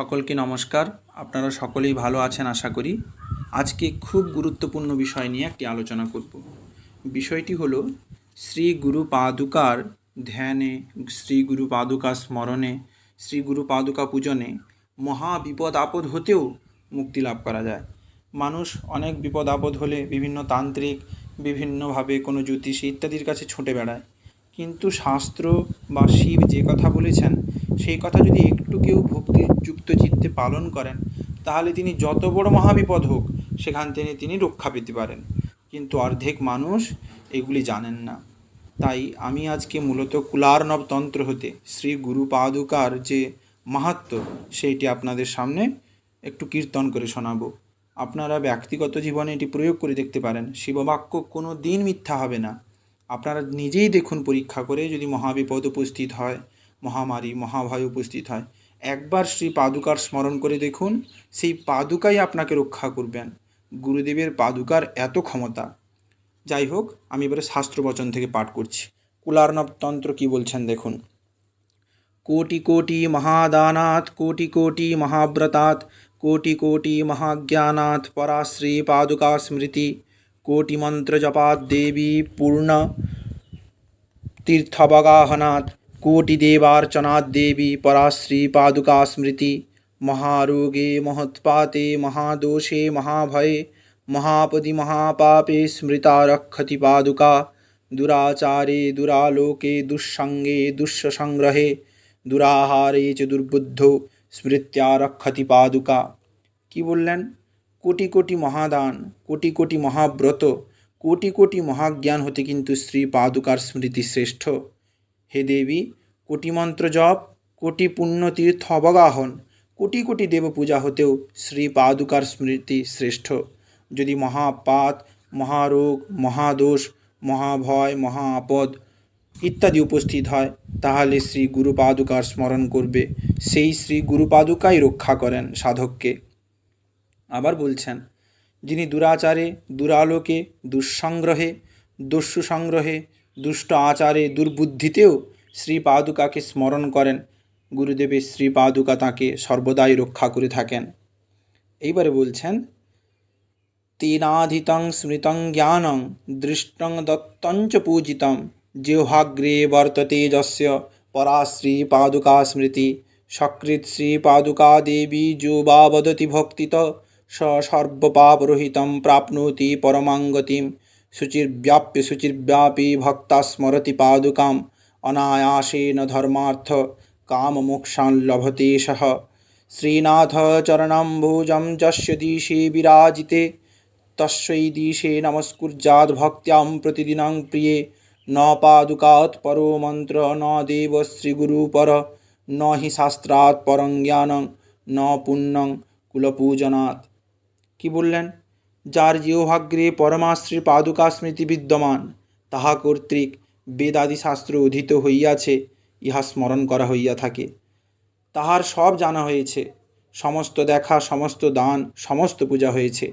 সকলকে নমস্কার। আপনারা সকলেই ভালো আছেন আশা করি। আজকে খুব গুরুত্বপূর্ণ বিষয় নিয়ে একটি আলোচনা করব। বিষয়টি হলো, শ্রী গুরু পাদুকার ধ্যানে, শ্রী গুরু পাদুকা স্মরণে, শ্রী গুরু পাদুকা পূজনে মহা বিপদ আপদ হতেও মুক্তি লাভ করা যায়। মানুষ অনেক বিপদ আপদ হলে বিভিন্ন তান্ত্রিক, বিভিন্নভাবে কোনো জ্যোতিষী ইত্যাদির কাছে ছুটে বেড়ায়। কিন্তু শাস্ত্র বা শিব যে কথা বলেছেন, সেই কথা যদি একটু কেউ ভক্তিযুক্ত চিত্তে পালন করেন, তাহলে তিনি যত বড় মহাবিপদ হোক, সেখান থেকে তিনি রক্ষা পেতে পারেন। কিন্তু অর্ধেক মানুষ এগুলি জানেন না। তাই আমি আজকে মূলত কুলার্ণব তন্ত্র হতে শ্রী গুরু পাদুকার যে মাহাত্ম সেইটি আপনাদের সামনে একটু কীর্তন করে শোনাবো। আপনারা ব্যক্তিগত জীবনে এটি প্রয়োগ করে দেখতে পারেন, শিববাক্য কোনো দিন মিথ্যা হবে না। আপনারা নিজেই দেখুন পরীক্ষা করে যদি মহাবিপদ উপস্থিত হয়, মহামারী, মহাভয় উপস্থিত হয় একবার শ্রী পাদুকার স্মরণ করে দেখুন, সেই পাদুকাই আপনাকে রক্ষা করবেন। গুরুদেবের পাদুকার এত ক্ষমতা। যাই হোক, আমি এবারে শাস্ত্রবচন থেকে পাঠ করছি। কুলার্ণবতন্ত্র কি বলছেন দেখুন। কোটি কোটি মহাদানাত, কোটি কোটি মহাব্রতাত, কোটি কোটি মহাজ্ঞানাত পরাশ্রী পাদুকা স্মৃতি, কোটি মন্ত্র জপাত দেবী পূর্ণ তীর্থবগাহনাথ कोटिदेवार्चनाद्देवी पराश्री पादुका स्मृति महारोगे महत्पाते महादोषे महाभये महापदि महापापे स्मृता रक्षति पादुका दुराचारे दुरालोके दुःसङ्गे दुःसङ्ग्रहे दुराहारे च दुर्बुद्धो স্মৃত্যা রক্ষতি পাদুকা কি বললেন কোটি কোটি মহাদান কোটি কোটি মহাব্রত কোটি কোটি মহাজ্ঞান হতে কিন্তু শ্রী পাদুকার স্মৃতি শ্রেষ্ঠ হে দেবী কোটি মন্ত্র জপ, কোটি পুণ্য তীর্থ অবগাহন, কোটি কোটি দেব পূজা হতেও শ্রী পাদুকার স্মৃতি শ্রেষ্ঠ। যদি মহাপাত, মহারোগ, মহাদোষ, মহাভয় মহা আপদ ইত্যাদি উপস্থিত হয়, তাহলে শ্রী গুরু পাদুকার স্মরণ করবে। সেই শ্রী গুরু পাদুকাই রক্ষা করেন সাধককে। আবার বলছেন, যিনি দুরাচারে, দুরালোকে, দুঃসংগ্রহে দস্যু সংগ্রহে দুষ্ট আচারে দুর্বুদ্ধিতেও শ্রী পাদুকাকে স্মরণ করেন। গুরুদেবের শ্রী পাদুকা তাঁকে সর্বদাই রক্ষা করে থাকেন। এইবারে বলছেন, তেনাধিতং স্মৃতং জ্ঞানং দৃষ্টং দত্তঞ্চ পূজিতম। জিহ্বাগ্রে বর্ততে যস্য পরা শ্রীপাদুকা স্মৃতি। সকৃৎ শ্রীপাদুকা দেবী যো বা বদতি ভক্তিত। স সর্বপাপরহিतं প্রাপ্নোতি পরমাঙ্গতিম। शुचिर्व्याप्य शुचिर्व्यापी भक्ता स्मरति पादुकाम् अनायासेन धर्मार्थ काममोक्षान् लभते श्रीनाथ श्रीनाथचरणाम्भुजं जस्य दिशे विराजिते, तस्यै दिशे नमस्कुर्जाद्भक्त्यां प्रतिदिनं प्रिये। न पादुकात् परो मन्त्र, न देव श्रीगुरुपर, न हि शास्त्रात् परं ज्ञानं, न पुण्यं কুলপূজনাথ কি বললেন যার জিহ্বাগ্রে পরমাশ্রী পাদুকা স্মৃতি বিদ্যমান, তাহা কর্তৃক বেদাদি শাস্ত্র অধীত হইয়াছে, ইহা স্মরণ করা হইয়া থাকে। তাহার সব জানা হয়েছে, সমস্ত দেখা, সমস্ত দান, সমস্ত পূজা হয়েছে।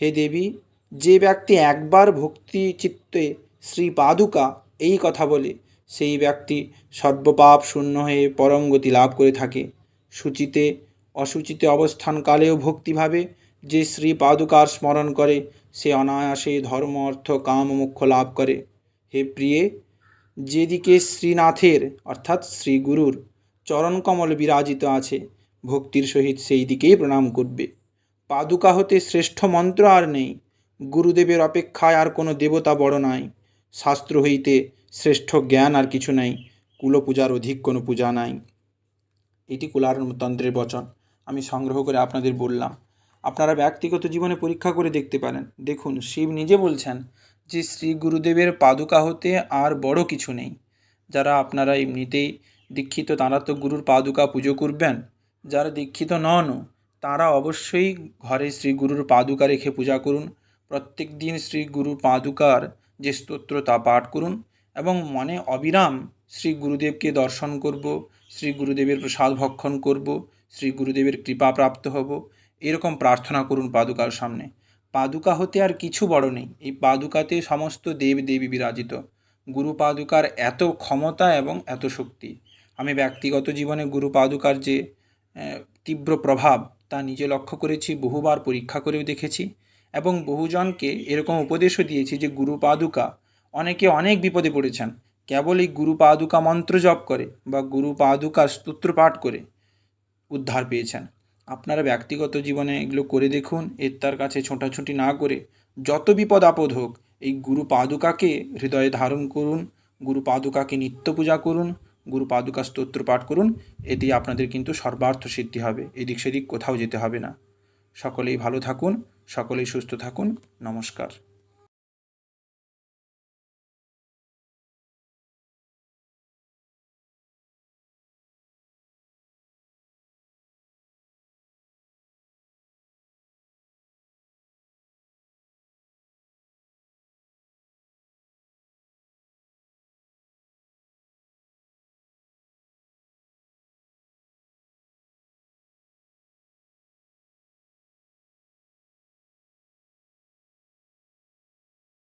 হে দেবী, যে ব্যক্তি একবার ভক্তি চিত্তে শ্রী পাদুকা এই কথা বলে, সেই ব্যক্তি সর্বপাপ শূন্য হয়ে পরমগতি লাভ করে থাকে। সূচিতে, অসুচিতে অবস্থানকালেও ভক্তিভাবে যে শ্রী পাদুকার স্মরণ করে, সে অনায়াসে ধর্ম, অর্থ, কাম, মোক্ষ লাভ করে। হে প্রিয়ে, যেদিকে শ্রীনাথের, অর্থাৎ শ্রী গুরুর চরণকমল বিরাজিত আছে, ভক্তির সহিত সেই দিকেই প্রণাম করবে। পাদুকা হতে শ্রেষ্ঠ মন্ত্র আর নেই, গুরুদেবের অপেক্ষায় আর কোনো দেবতা বড় নাই, শাস্ত্র হইতে শ্রেষ্ঠ জ্ঞান আর কিছু নাই, কুলপূজার অধিক কোনো পূজা নাই। এটি কুলারতন্ত্রের বচন। আমি সংগ্রহ করে আপনাদের বললাম আপনারা ব্যক্তিগত জীবনে পরীক্ষা করে দেখতে পারেন। দেখুন, শিব নিজে বলছেন যে, শ্রী গুরুদেবের পাদুকা হতে আর বড় কিছু নেই। যারা আপনারা এমনিতেই দীক্ষিত, তারা তো গুরুর পাদুকা পুজো করবেন। যারা দীক্ষিত নন, তারা অবশ্যই ঘরে শ্রী গুরুর পাদুকা রেখে পূজা করুন। প্রত্যেক দিন শ্রী গুরু পাদুকার যে স্তোত্র, তা পাঠ করুন এবং মনে অবিরাম শ্রী গুরুদেবকে দর্শন করব, শ্রী গুরুদেবের প্রসাদ ভক্ষণ করব, শ্রী গুরুদেবের কৃপা প্রাপ্ত হব। এরকম প্রার্থনা করুন পাদুকার সামনে। পাদুকা হতে আর কিছু বড় নেই। এই পাদুকাতে সমস্ত দেব দেবী বিরাজিত। গুরু পাদুকার এত ক্ষমতা এবং এত শক্তি। আমি ব্যক্তিগত জীবনে গুরু পাদুকার যে তীব্র প্রভাব, তা নিজে লক্ষ্য করেছি, বহুবার পরীক্ষা করেও দেখেছি এবং বহুজনকে এরকম উপদেশও দিয়েছি যে, গুরু পাদুকা, অনেকে অনেক বিপদে পড়েছেন। কেবল এই গুরু পাদুকা মন্ত্র জপ করে বা গুরু পাদুকার স্তোত্র পাঠ করে উদ্ধার পেয়েছেন। আপনারা ব্যক্তিগত জীবনে এগুলো করে দেখুন। এর তার কাছে ছোটাছুটি না করে যত বিপদ আপদ হোক, এই গুরু পাদুকাকে হৃদয়ে ধারণ করুন, গুরু পাদুকাকে নিত্য পূজা করুন, গুরু পাদুকা স্তোত্র পাঠ করুন এতে আপনাদের কিন্তু সর্বার্থ সিদ্ধি হবে। এদিক সেদিক কোথাও যেতে হবে না। সকলেই ভালো থাকুন, সকলেই সুস্থ থাকুন। নমস্কার।